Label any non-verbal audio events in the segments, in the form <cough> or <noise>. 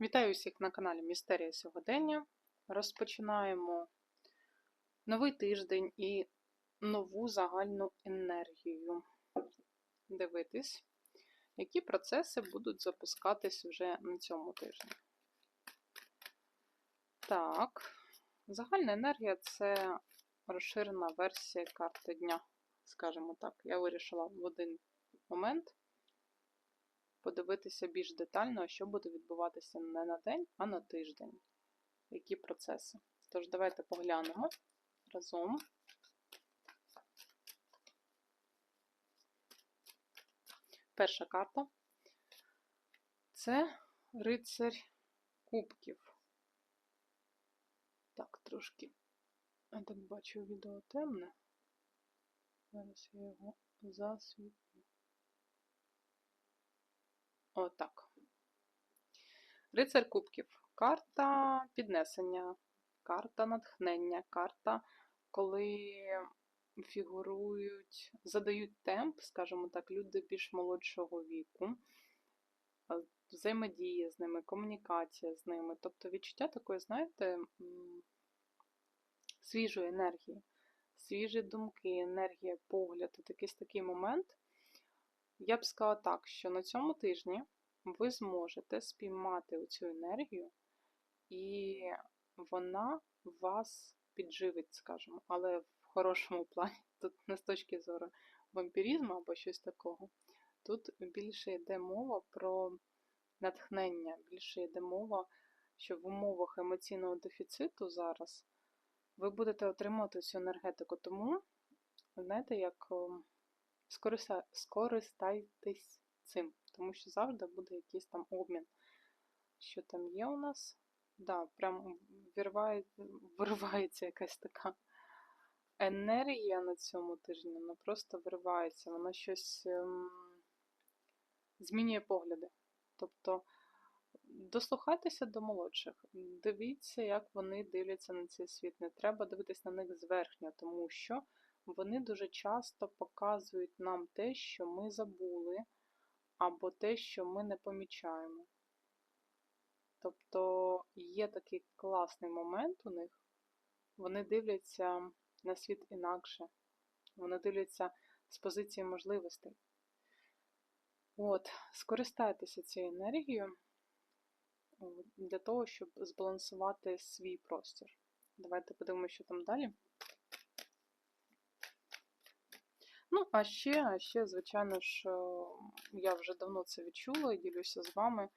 Вітаю всіх на каналі Містерія Сьогодення. Розпочинаємо новий тиждень і нову загальну енергію. Дивитись, які процеси будуть запускатись вже на цьому тижні. Так, загальна енергія це розширена версія карти дня, скажімо так. Я вирішила в один момент подивитися більш детально, що буде відбуватися не на день, а на тиждень. Які процеси. Тож, давайте поглянемо разом. Перша карта це рицарь кубків. Так, трошки, я так бачу, відео темне. Зараз я його засвітлю. Отак. Рицар Кубків. Карта піднесення, карта натхнення, карта, коли фігурують, задають темп, скажімо так, люди більш молодшого віку, взаємодія з ними, комунікація з ними. Тобто відчуття такої, знаєте, свіжої енергії, свіжі думки, енергія, погляд. От якийсь такий момент. Я б сказала так, що на цьому тижні ви зможете спіймати оцю енергію, і вона вас підживить, скажімо, але в хорошому <laughs> плані, тут не з точки зору вампірізму або щось такого. Тут більше йде мова про натхнення, більше йде мова, що в умовах емоційного дефіциту зараз ви будете отримувати цю енергетику. Тому, знаєте, як скористайтесь цим, тому що завжди буде якийсь там обмін. Що там є у нас? Да, прям вирває, вирвається якась така енергія на цьому тижні, вона просто виривається, вона щось ем, змінює погляди. Тобто дослухайтеся до молодших, дивіться, як вони дивляться на цей світ. Не треба дивитися на них зверхньо, тому що вони дуже часто показують нам те, що ми забули, або те, що ми не помічаємо. Тобто є такий класний момент у них, вони дивляться на світ інакше, вони дивляться з позиції можливостей. От, скористайтеся цією енергією для того, щоб збалансувати свій простір. Давайте подивимося, що там далі. Ну, а ще, а ще, звичайно ж, е, я вже давно це відчула і ділюся з вами.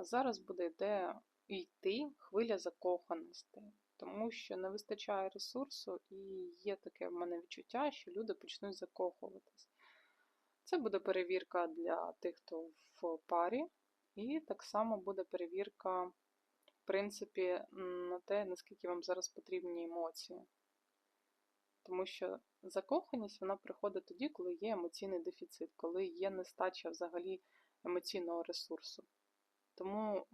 Зараз буде йде йти хвиля закоханості, тому що не вистачає ресурсу, і є таке в мене відчуття, що люди почнуть закохуватись. Це буде перевірка для тих, хто в парі, і так само буде перевірка, в принципі, на те, наскільки вам зараз потрібні емоції. Тому що закоханість вона приходить тоді, коли є емоційний дефіцит, коли є нестача взагалі емоційного ресурсу. Тому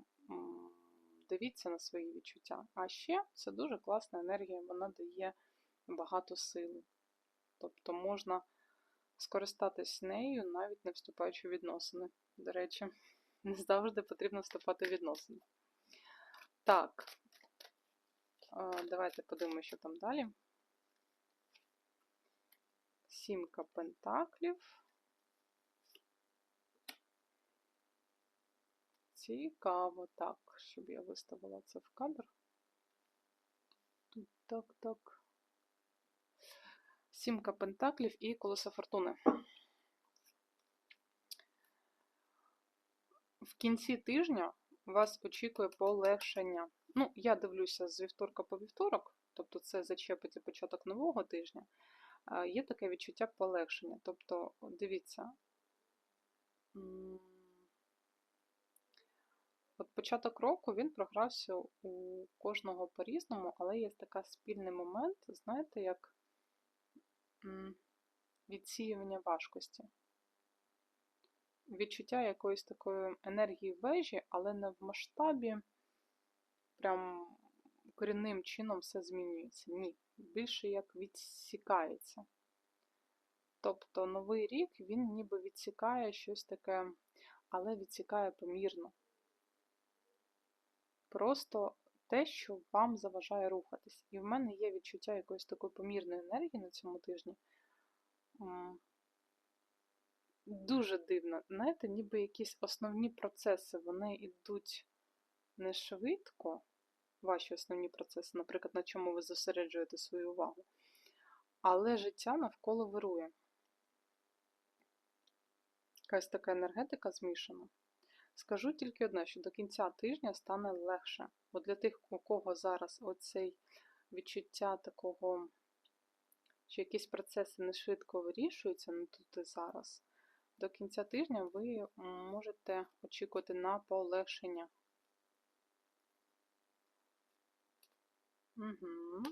дивіться на свої відчуття. А ще це дуже класна енергія, вона дає багато сили. Тобто можна скористатись нею, навіть не вступаючи в відносини. До речі, <laughs> не завжди потрібно вступати в відносини. Так, давайте подивимося, що там далі. Сімка пентаклів. Цікаво, так, щоб я виставила це в кадр. Тут так, так. Сімка пентаклів і колеса фортуни. В кінці тижня вас очікує полегшення. Ну, я дивлюся з вівторка по вівторок, тобто це зачепиться початок нового тижня є таке відчуття полегшення. Тобто, дивіться, от початок року він програвся у кожного по-різному, але є такий спільний момент, знаєте, як відсіювання важкості. Відчуття якоїсь такої енергії вежі, але не в масштабі, прям корінним чином все змінюється. Ні більше як відсікається. Тобто новий рік він ніби відсікає щось таке, але відсікає помірно. просто те, що вам заважає рухатись. І в мене є відчуття якоїсь такої помірної енергії на цьому тижні. Дуже дивно. Знаєте, ніби якісь основні процеси, вони йдуть не швидко, ваші основні процеси, наприклад, на чому ви зосереджуєте свою увагу, але життя навколо вирує. Якась така енергетика змішана. Скажу тільки одне, що до кінця тижня стане легше. Бо для тих, у кого зараз оцей відчуття такого, що якісь процеси не швидко вирішуються, не тут і зараз, до кінця тижня ви можете очікувати на полегшення. Угу.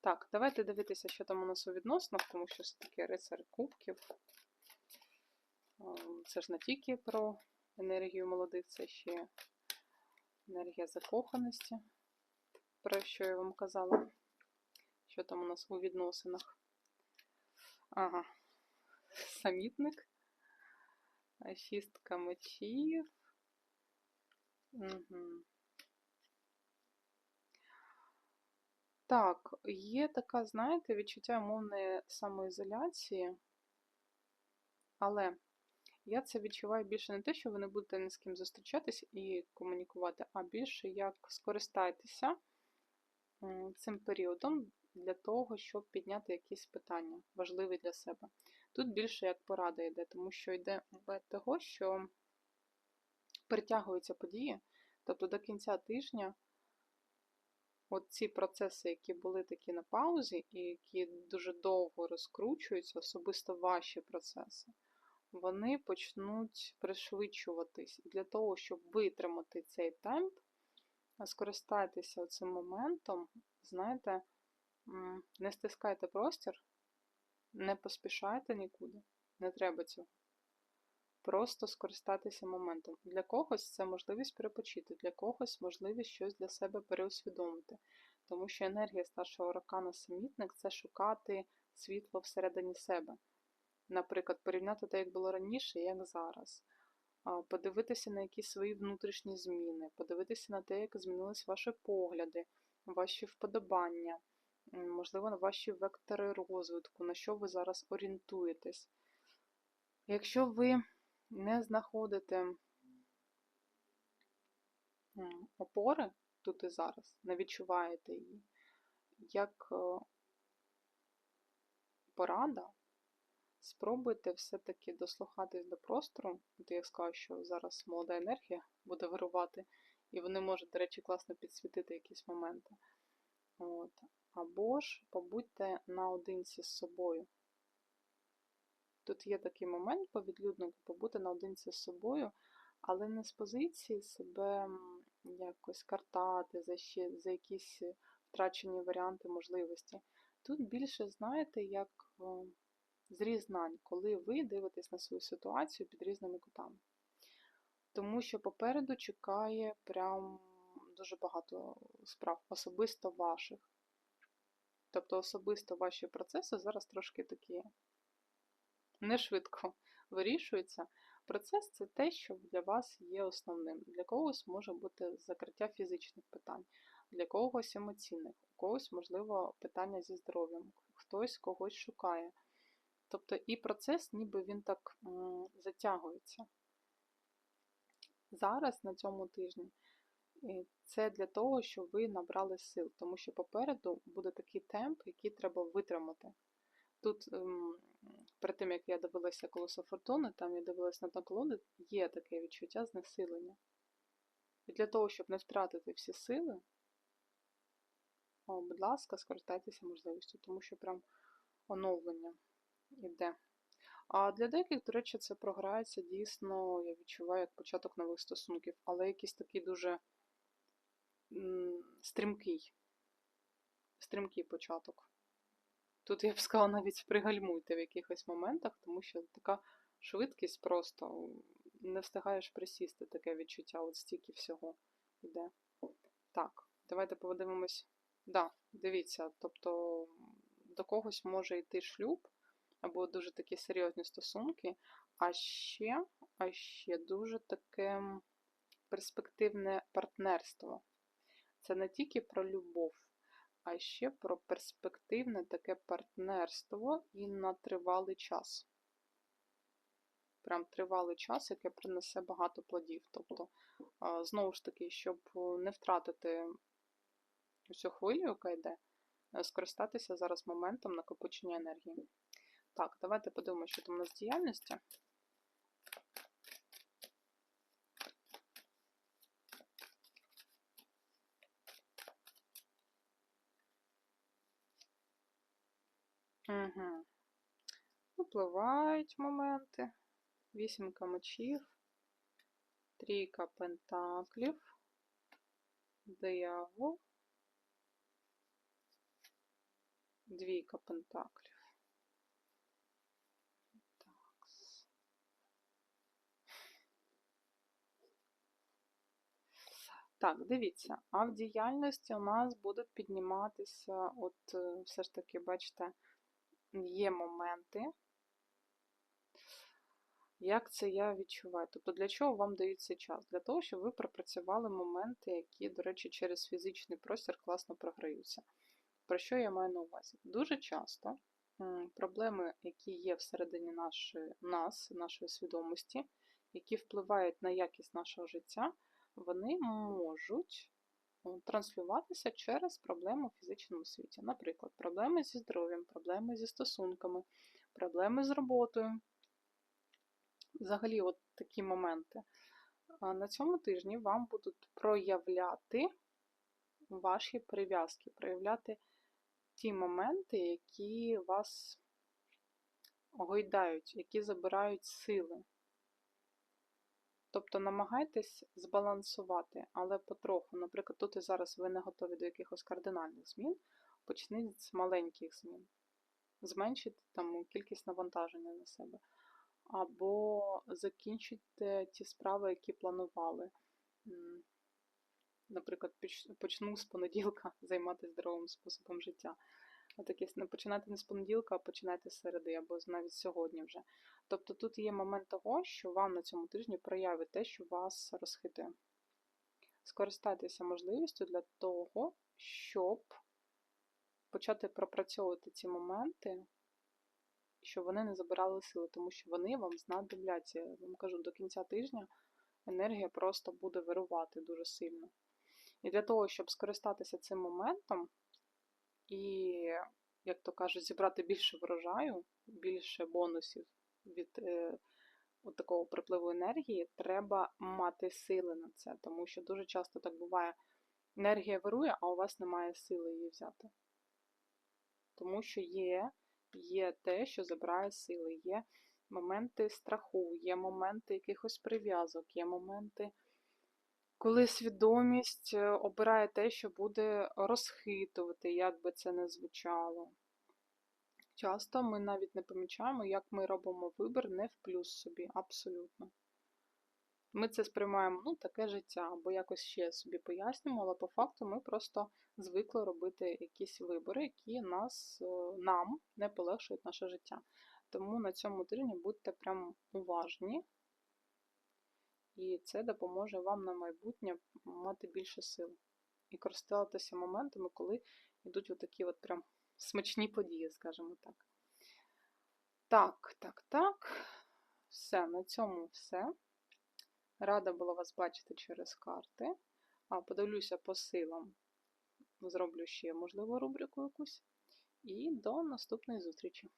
Так, давайте дивитися, що там у нас у відносинах, тому що все-таки рицар кубків. Це ж не тільки про енергію молодих, це ще енергія закоханості, про що я вам казала. Що там у нас у відносинах? Ага, самітник, шістка мечів. Угу. Так, є така, знаєте, відчуття умовної самоізоляції, але я це відчуваю більше не те, що ви не будете ні з ким зустрічатись і комунікувати, а більше як скористайтеся цим періодом для того, щоб підняти якісь питання, важливі для себе. Тут більше як порада йде, тому що йде того, що притягуються події, тобто до кінця тижня. От ці процеси, які були такі на паузі, і які дуже довго розкручуються, особисто ваші процеси, вони почнуть пришвидшуватись. І для того, щоб витримати цей темп, скористайтеся цим моментом, знаєте, не стискайте простір, не поспішайте нікуди, не треба цього. Просто скористатися моментом. Для когось це можливість перепочити, для когось можливість щось для себе переусвідомити. Тому що енергія старшого аркана самітник це шукати світло всередині себе. Наприклад, порівняти те, як було раніше, як зараз. Подивитися на якісь свої внутрішні зміни, подивитися на те, як змінились ваші погляди, ваші вподобання, можливо, на ваші вектори розвитку, на що ви зараз орієнтуєтесь. Якщо ви не знаходите опори тут і зараз, не відчуваєте її, як е, порада, спробуйте все-таки дослухатись до простору. От я сказала, що зараз молода енергія буде вирувати, і вони можуть, до речі, класно підсвітити якісь моменти. От. Або ж побудьте наодинці з собою. Тут є такий момент по відлюднику побути наодинці з собою, але не з позиції себе якось картати за ще, за якісь втрачені варіанти можливості. Тут більше, знаєте, як зріз знань, коли ви дивитесь на свою ситуацію під різними кутами. Тому що попереду чекає прям дуже багато справ, особисто ваших. Тобто особисто ваші процеси зараз трошки такі не швидко вирішується. Процес це те, що для вас є основним. Для когось може бути закриття фізичних питань, для когось емоційних, у когось, можливо, питання зі здоров'ям, хтось когось шукає. Тобто і процес, ніби він так затягується. Зараз, на цьому тижні, це для того, щоб ви набрали сил, тому що попереду буде такий темп, який треба витримати. Тут ем, перед тим, як я дивилася колесо фортуни, там я дивилася на дно є таке відчуття знесилення. І для того, щоб не втратити всі сили, о, будь ласка, скористайтеся можливістю, тому що прям оновлення йде. А для деяких, до речі, це програється дійсно, я відчуваю, як початок нових стосунків, але якийсь такий дуже стрімкий, стрімкий початок. Тут я б сказала, навіть пригальмуйте в якихось моментах, тому що така швидкість просто не встигаєш присісти, таке відчуття, от стільки всього йде. Так, давайте подивимось. Да, дивіться, тобто до когось може йти шлюб, або дуже такі серйозні стосунки, а ще, а ще дуже таке перспективне партнерство. Це не тільки про любов, а ще про перспективне таке партнерство і на тривалий час. Прям тривалий час, яке принесе багато плодів. Тобто, знову ж таки, щоб не втратити всю хвилю, яка йде, е, скористатися зараз моментом накопичення енергії. Так, давайте подивимося, що там у нас діяльності. Угу. Випливають моменти. Вісімка мечів, трійка пентаклів, диявол, двійка пентаклів. Такс. Так, дивіться, а в діяльності у нас будуть підніматися, от е, все ж таки, бачите, є моменти. Як це я відчуваю? Тобто, для чого вам дається час? Для того, щоб ви пропрацювали моменти, які, до речі, через фізичний простір класно програються. Про що я маю на увазі? Дуже часто проблеми, які є всередині нашої, нас, нашої свідомості, які впливають на якість нашого життя, вони можуть транслюватися через проблеми у фізичному світі. Наприклад, проблеми зі здоров'ям, проблеми зі стосунками, проблеми з роботою. Взагалі, от такі моменти. На цьому тижні вам будуть проявляти ваші прив'язки, проявляти ті моменти, які вас гойдають, які забирають сили. Тобто намагайтесь збалансувати, але потроху. Наприклад, тут і зараз ви не готові до якихось кардинальних змін, почніть з маленьких змін. Зменшити там кількість навантаження на себе. Або закінчите ті справи, які планували. Наприклад, почну з понеділка <laughs> займатися здоровим способом життя. Таке не починайте не з понеділка, а починайте з середи, або навіть сьогодні вже. Тобто тут є момент того, що вам на цьому тижні проявить те, що вас розхитує. Скористайтеся можливістю для того, щоб почати пропрацьовувати ці моменти, щоб вони не забирали сили, тому що вони вам знадобляться. Я вам кажу, до кінця тижня енергія просто буде вирувати дуже сильно. І для того, щоб скористатися цим моментом, і, як то кажуть, зібрати більше врожаю, більше бонусів від е, от такого припливу енергії, треба мати сили на це, тому що дуже часто так буває, енергія вирує, а у вас немає сили її взяти. Тому що є, є те, що забирає сили, є моменти страху, є моменти якихось прив'язок, є моменти коли свідомість е, обирає те, що буде розхитувати, як би це не звучало. Часто ми навіть не помічаємо, як ми робимо вибір не в плюс собі, абсолютно. Ми це сприймаємо, ну, таке життя, або якось ще собі пояснюємо, але по факту ми просто звикли робити якісь вибори, які нас, е, нам не полегшують наше життя. Тому на цьому тижні будьте прям уважні і це допоможе вам на майбутнє мати більше сил. І користуватися моментами, коли йдуть отакі от прям смачні події, скажімо так. Так, так, так. Все, на цьому все. Рада була вас бачити через карти. А, подивлюся по силам. Зроблю ще, можливо, рубрику якусь. І до наступної зустрічі!